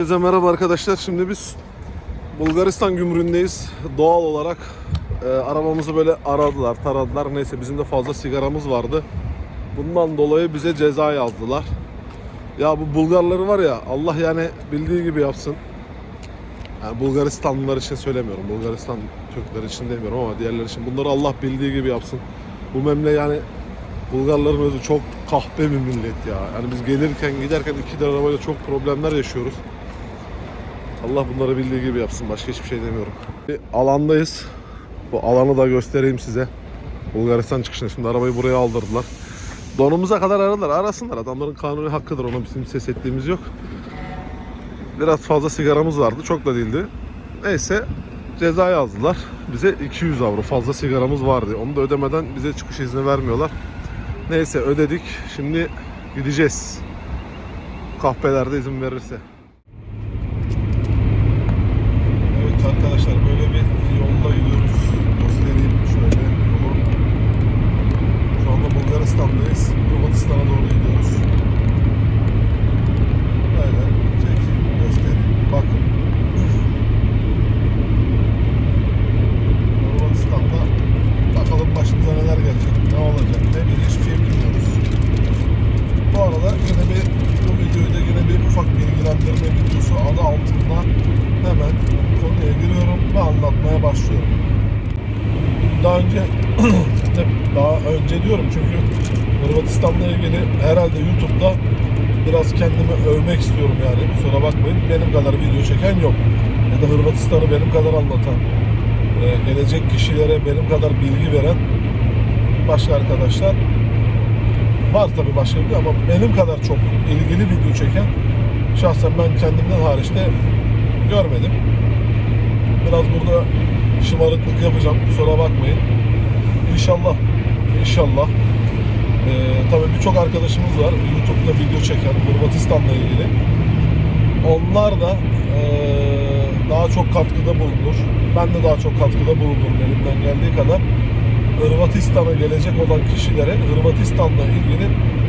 Herkese merhaba arkadaşlar. Şimdi biz Bulgaristan gümrüğündeyiz. Doğal olarak e, arabamızı böyle aradılar, taradılar. Neyse bizim de fazla sigaramız vardı. Bundan dolayı bize ceza yazdılar. Ya bu Bulgarları var ya Allah yani bildiği gibi yapsın. Yani Bulgaristanlılar için söylemiyorum. Bulgaristan Türkler için demiyorum ama diğerler için. Bunları Allah bildiği gibi yapsın. Bu memle yani Bulgarların özü çok kahpe bir millet ya. Yani biz gelirken giderken iki arabayla çok problemler yaşıyoruz. Allah bunları bildiği gibi yapsın. Başka hiçbir şey demiyorum. Bir alandayız. Bu alanı da göstereyim size. Bulgaristan çıkışında. Şimdi arabayı buraya aldırdılar. Donumuza kadar aradılar. Arasınlar. Adamların kanuni hakkıdır. Ona bizim ses ettiğimiz yok. Biraz fazla sigaramız vardı. Çok da değildi. Neyse ceza yazdılar. Bize 200 avro fazla sigaramız vardı. Onu da ödemeden bize çıkış izni vermiyorlar. Neyse ödedik. Şimdi gideceğiz. Kahvelerde izin verirse. Evet arkadaşlar böyle bir yolda gidiyoruz. Göstereyim şöyle yolu. Şu anda Bulgaristan'dayız. Hırvatistan'a doğru gidiyoruz. Böyle çekeyim, göstereyim. Bakın. Hırvatistan'da bakalım başımıza neler gelecek, ne olacak, ne bir hiçbir şey bilmiyoruz. Bu arada yine bir bu videoyu da yine bir ufak bilgilendirme videosu adı altında hemen konuya giriyorum ve anlatmaya başlıyorum. Daha önce daha önce diyorum çünkü Hırvatistan'la ilgili herhalde YouTube'da biraz kendimi övmek istiyorum yani kusura bakmayın benim kadar video çeken yok ya da Hırvatistan'ı benim kadar anlatan e, gelecek kişilere benim kadar bilgi veren başka arkadaşlar var tabii başka bir ama benim kadar çok ilgili video çeken şahsen ben kendimden hariç de görmedim. Biraz burada şımarıklık yapacağım. Kusura bakmayın. İnşallah inşallah ee, tabii birçok arkadaşımız var YouTube'da video çeken Hırvatistan'la ilgili. Onlar da ee, daha çok katkıda bulunur. Ben de daha çok katkıda bulunurum elimden geldiği kadar. Hırvatistan'a gelecek olan kişilere Hırvatistan'la ilgili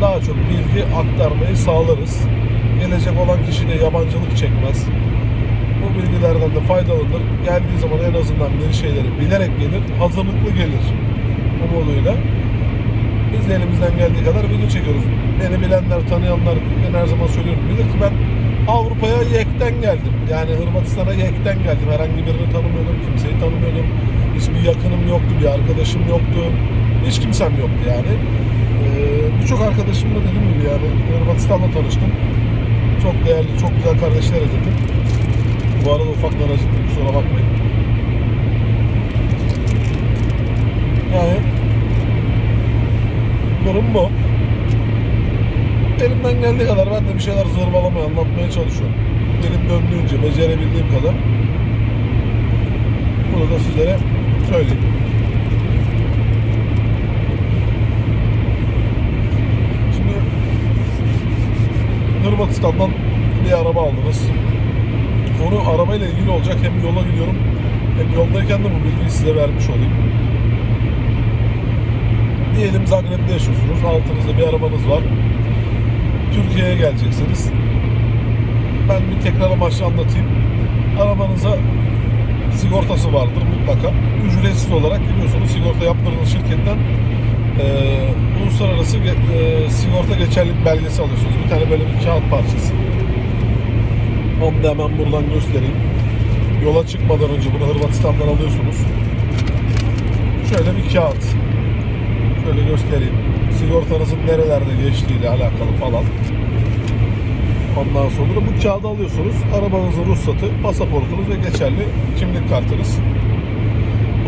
daha çok bilgi aktarmayı sağlarız. Gelecek olan kişi de yabancılık çekmez. Bu bilgilerden de faydalanır. Geldiği zaman en azından bir şeyleri bilerek gelir, hazırlıklı gelir umuduyla. Biz de elimizden geldiği kadar video çekiyoruz. Beni bilenler, tanıyanlar, ben her zaman söylüyorum. Bilir ki ben Avrupa'ya yekten geldim. Yani Hırvatistan'a yekten geldim. Herhangi birini tanımıyordum, kimseyi tanımıyordum. Hiçbir yakınım yoktu, bir arkadaşım yoktu. Hiç kimsem yoktu yani. Ee, Birçok arkadaşımla dediğim gibi yani Hırvatistan'la tanıştım. Çok değerli, çok güzel kardeşler edindim. Bu arada ufaklar acıttım, kusura bakmayın. Yani durum bu. Elimden geldiği kadar ben de bir şeyler zırvalamaya, anlatmaya çalışıyorum. Benim döndüğünce, becerebildiğim kadar. Bunu da sizlere söyleyeyim. Şimdi Hırvatistan'dan bir araba aldınız. Konu arabayla ilgili olacak. Hem yola gidiyorum hem yoldayken de bu bilgiyi size vermiş olayım. Diyelim Zagreb'de yaşıyorsunuz. Altınızda bir arabanız var. Türkiye'ye geleceksiniz. Ben bir tekrar amaçlı anlatayım. Arabanıza sigortası vardır mutlaka. Ücretsiz olarak gidiyorsunuz sigorta yaptırdığınız şirketten e, uluslararası e, sigorta geçerlilik belgesi alıyorsunuz. Bir tane böyle bir kağıt parçası. Onu da hemen buradan göstereyim. Yola çıkmadan önce bunu Hırvatistan'dan alıyorsunuz. Şöyle bir kağıt. Şöyle göstereyim. Sigortanızın nerelerde geçtiğiyle alakalı falan. Ondan sonra bu kağıdı alıyorsunuz. Arabanızın ruhsatı, pasaportunuz ve geçerli kimlik kartınız.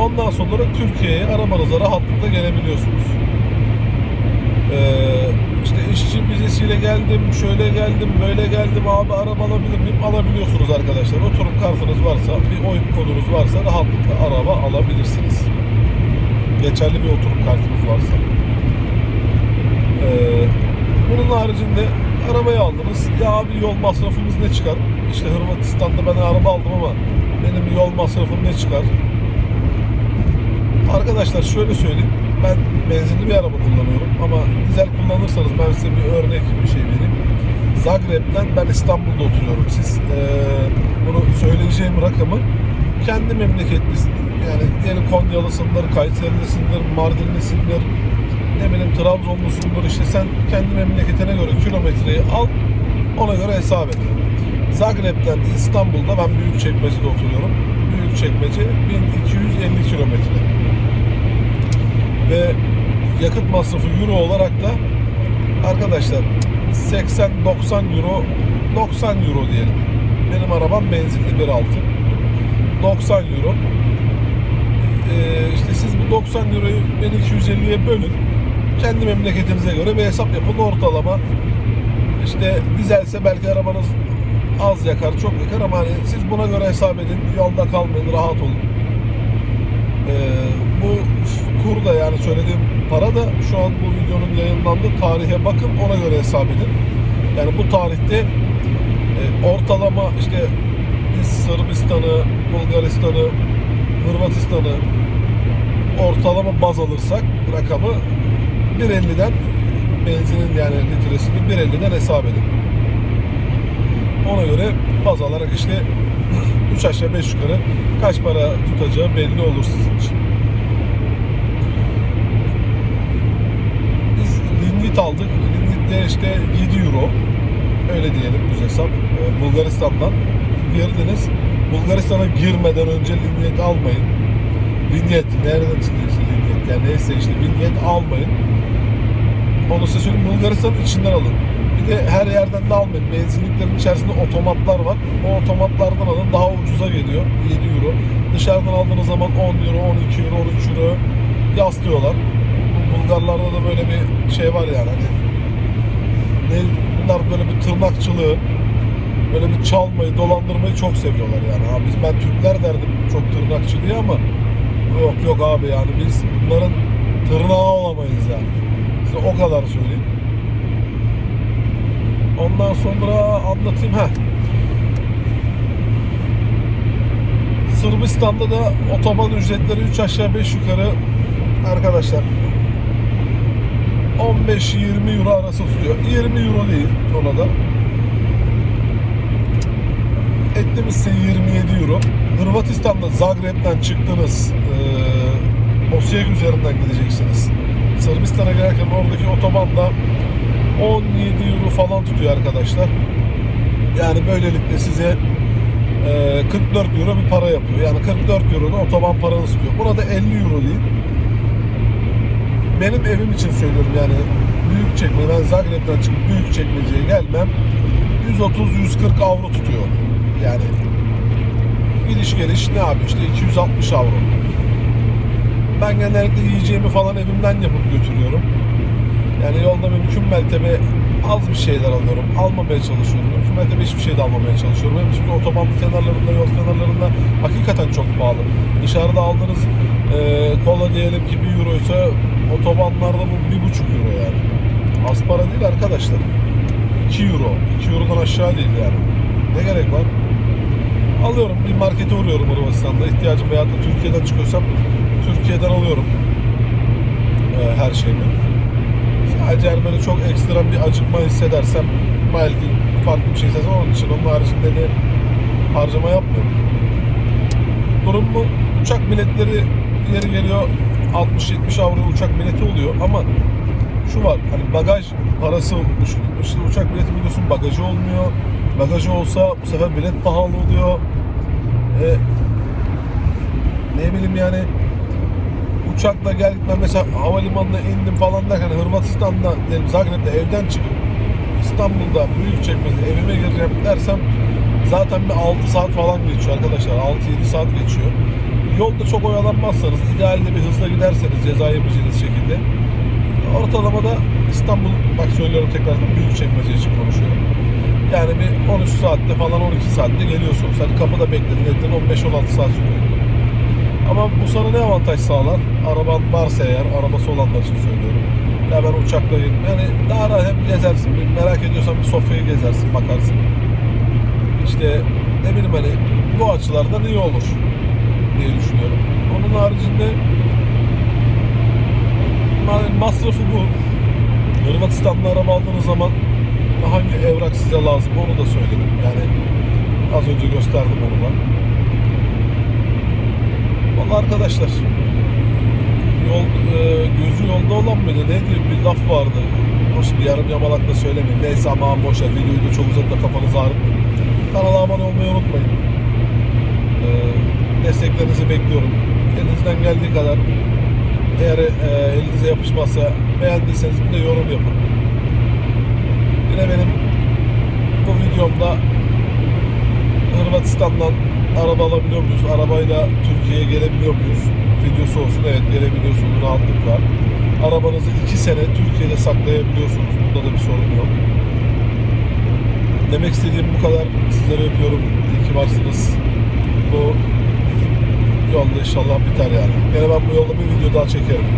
Ondan sonra Türkiye'ye arabanıza rahatlıkla gelebiliyorsunuz. Ee, işte işçi vizesiyle geldim, şöyle geldim, böyle geldim abi araba alabilir miyim? Alabiliyorsunuz arkadaşlar. Oturum kartınız varsa, bir oyun kodunuz varsa rahatlıkla araba alabilirsiniz. Geçerli bir oturum kartınız varsa. Ee, bunun haricinde arabayı aldınız. Ya abi yol masrafımız ne çıkar? İşte Hırvatistan'da ben araba aldım ama benim yol masrafım ne çıkar? Arkadaşlar şöyle söyleyeyim. Ben benzinli bir araba kullanıyorum ama dizel kullanırsanız ben size bir örnek bir şey vereyim. Zagreb'den ben İstanbul'da oturuyorum. Siz e, bunu söyleyeceğim rakamı kendi memleketlisin. Yani diyelim Konyalısındır, Kayserilisindir, Mardinlisindir, ne bileyim Trabzonlusundur işte sen kendi memleketine göre kilometreyi al ona göre hesap et. Zagreb'den İstanbul'da ben Büyükçekmece'de oturuyorum. Büyükçekmece 1250 kilometre. Ve yakıt masrafı euro olarak da arkadaşlar 80-90 euro 90 euro diyelim. Benim arabam benzinli 1.6. 90 euro. Ee, işte siz bu 90 euroyu 1250'ye bölün. Kendi memleketinize göre bir hesap yapın ortalama. İşte dizelse belki arabanız az yakar, çok yakar ama hani siz buna göre hesap edin. Yolda kalmayın, rahat olun. Ee, bu kur da yani söylediğim para da şu an bu videonun yayınlandığı tarihe bakın ona göre hesap edin. Yani bu tarihte e, ortalama işte Sırbistan'ı, Bulgaristan'ı, Hırvatistan'ı ortalama baz alırsak rakamı 1.50'den benzinin yani litresini 1.50'den hesap edin. Ona göre baz alarak işte 3 aşağı 5 yukarı kaç para tutacağı belli olur sizin için. Biz Lingit aldık. Lingit'te işte 7 euro. Öyle diyelim düz hesap. Ee, Bulgaristan'dan girdiniz. Bulgaristan'a girmeden önce Lingit almayın. Vinyet. Nereden çıktı işte Vinyet? Yani neyse işte Vinyet almayın. Onu size söyleyeyim Bulgaristan içinden alın. Bir de her yerden de almayın. Benzinliklerin içerisinde otomatlar var. O otomatlardan alın. Daha ucuza geliyor. 7 euro. Dışarıdan aldığınız zaman 10 euro, 12 euro, 13 euro yaslıyorlar. Bu Bulgarlarda da böyle bir şey var yani. Hani ne, bunlar böyle bir tırnakçılığı, böyle bir çalmayı, dolandırmayı çok seviyorlar yani. Ha, biz ben Türkler derdim çok tırnakçı diye ama yok yok abi yani biz bunların tırnağı olamayız yani. Size o kadar söyleyeyim. Ondan sonra anlatayım ha. Sırbistan'da da otoban ücretleri 3 aşağı 5 yukarı arkadaşlar 15-20 euro arası tutuyor. 20 euro değil ona da. Etlimizse 27 euro. Hırvatistan'da Zagreb'den çıktınız. E, Osijek üzerinden gideceksiniz. Sırbistan'a girerken oradaki otobanda 17 euro falan tutuyor arkadaşlar. Yani böylelikle size e, 44 euro bir para yapıyor. Yani 44 euro da otoban paranız tutuyor. Burada 50 euro değil. Benim evim için söylüyorum yani büyük çekme. Ben Zagreb'den çıkıp büyük çekmeceye gelmem 130-140 avro tutuyor. Yani gidiş geliş ne abi işte 260 avro. Ben genellikle yiyeceğimi falan evimden yapıp götürüyorum. Yani yolda mümkün mertebe az bir şeyler alıyorum. Almamaya çalışıyorum. Mümkün mertebe hiçbir şey de almamaya çalışıyorum. Hem çünkü otoban kenarlarında, yol kenarlarında hakikaten çok pahalı. Dışarıda aldığınız e, kola diyelim ki 1 euro ise otobanlarda bu 1,5 euro yani. Az para değil arkadaşlar. 2 euro. 2 eurodan aşağı değil yani. Ne gerek var? Alıyorum. Bir markete uğruyorum Hırvatistan'da. ihtiyacım da Türkiye'den çıkıyorsam Türkiye'den alıyorum. E, her şeyimi. Sadece eğer böyle çok ekstrem bir acıkma hissedersem belki farklı bir şey hissedersem onun için onun haricinde de harcama yapmıyorum. Durum bu. Uçak biletleri yeri geliyor 60-70 avro uçak bileti oluyor ama şu var hani bagaj parası. İşte uçak bileti biliyorsun bagajı olmuyor. Bagajı olsa bu sefer bilet pahalı oluyor. E, ne bileyim yani uçakla gel gitmem mesela havalimanına indim falan derken Hırvatistan'da diyelim Zagreb'de evden çıkıp İstanbul'da büyük çekmede evime gireceğim dersem zaten bir 6 saat falan geçiyor arkadaşlar 6-7 saat geçiyor. Yolda çok oyalanmazsanız idealde bir hızla giderseniz ceza yemeyeceğiniz şekilde ortalamada İstanbul bak söylüyorum tekrardan büyük çekmece için konuşuyorum. Yani bir 13 saatte falan 12 saatte geliyorsunuz. Hani kapıda bekledin ettin 15-16 saat sürüyor. Ama bu sana ne avantaj sağlar? Araban varsa eğer, arabası olanlar için söylüyorum. Ya ben uçakla. Yani daha rahat hem gezersin. Bir merak ediyorsan bir sofrayı gezersin, bakarsın. İşte ne bileyim hani bu açılardan iyi olur diye düşünüyorum. Onun haricinde ma- masrafı bu. Hırvatistan'da araba aldığınız zaman hangi evrak size lazım onu da söyledim. Yani az önce gösterdim onu da. Vallahi arkadaşlar yol e, gözü yolda olan mıydı? Neydi? Bir laf vardı. Şimdi yarım yamalak da söylemeyin. Neyse ama boşver. Videoyu da çok uzatıp da kafanızı ağrıtmayın. Kanala abone olmayı unutmayın. E, desteklerinizi bekliyorum. Elinizden geldiği kadar eğer e, elinize yapışmazsa beğendiyseniz bir de yorum yapın. Yine benim bu videomda Hırvatistan'dan araba alabiliyor muyuz? Arabayla Türkiye'ye gelebiliyor muyuz? Videosu olsun. Evet gelebiliyorsunuz rahatlıkla. Arabanızı iki sene Türkiye'de saklayabiliyorsunuz. Bunda da bir sorun yok. Demek istediğim bu kadar. Sizleri öpüyorum. İyi ki varsınız. Bu yolda inşallah biter yani. Yine ben bu yolda bir video daha çekerim.